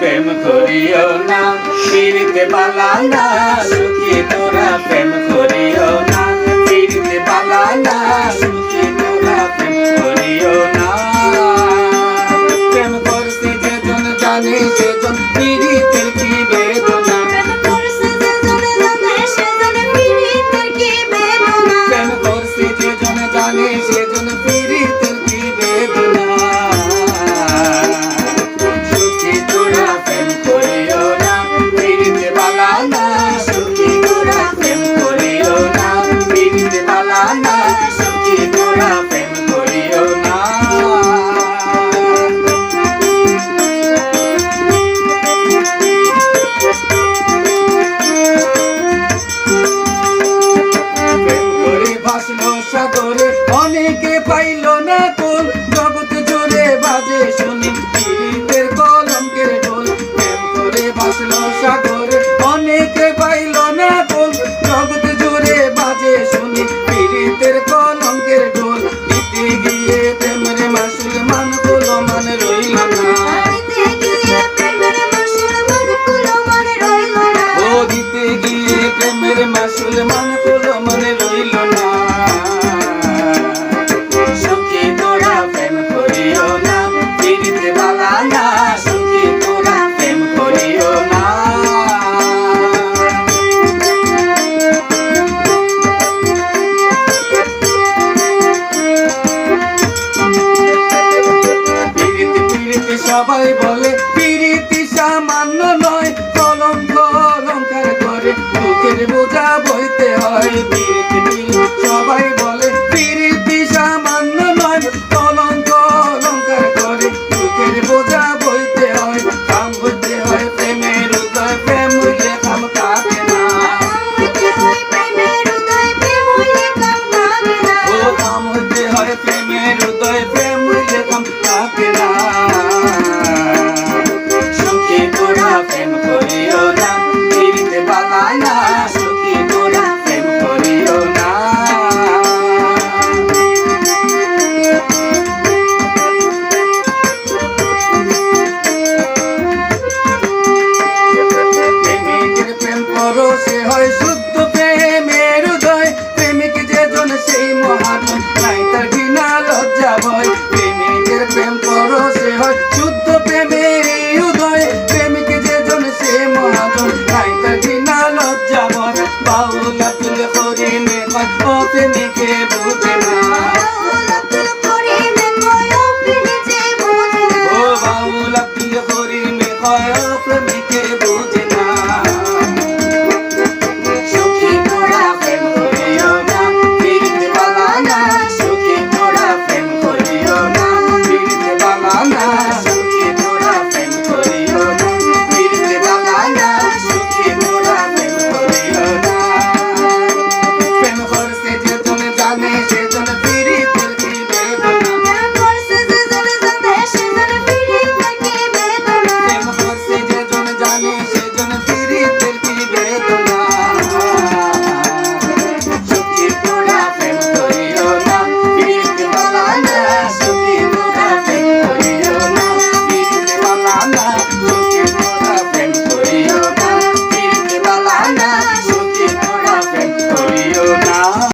প্রেম করিও না পিড়িতে বালা না, সুখী তোরা প্রেম করিও না পিড়িতে বালা না, সুখী তোরা প্রেম করিও না। প্রেম করতে যেজন জানিস ভাসল সাগরে অনেকে পাইল না কোন জগৎ জোরে বাজে সবাই বলে, পিরিতি সামান্য নয়, কলঙ্ক অলঙ্কার করে। বুকের বোঝা বইতে হয় সবাই বলে, পিরিতি সামান্য নয়, কলঙ্ক অলঙ্কার করে। লোকের বোঝা বইতে হয় কাম হইতে হয়, প্রেমের উদয়, প্রেম হইলে কাম থাকে না। কাম হয়, প্রেমের উদয়, প্রেম হইলে কাম থাকে না। পরশে হয়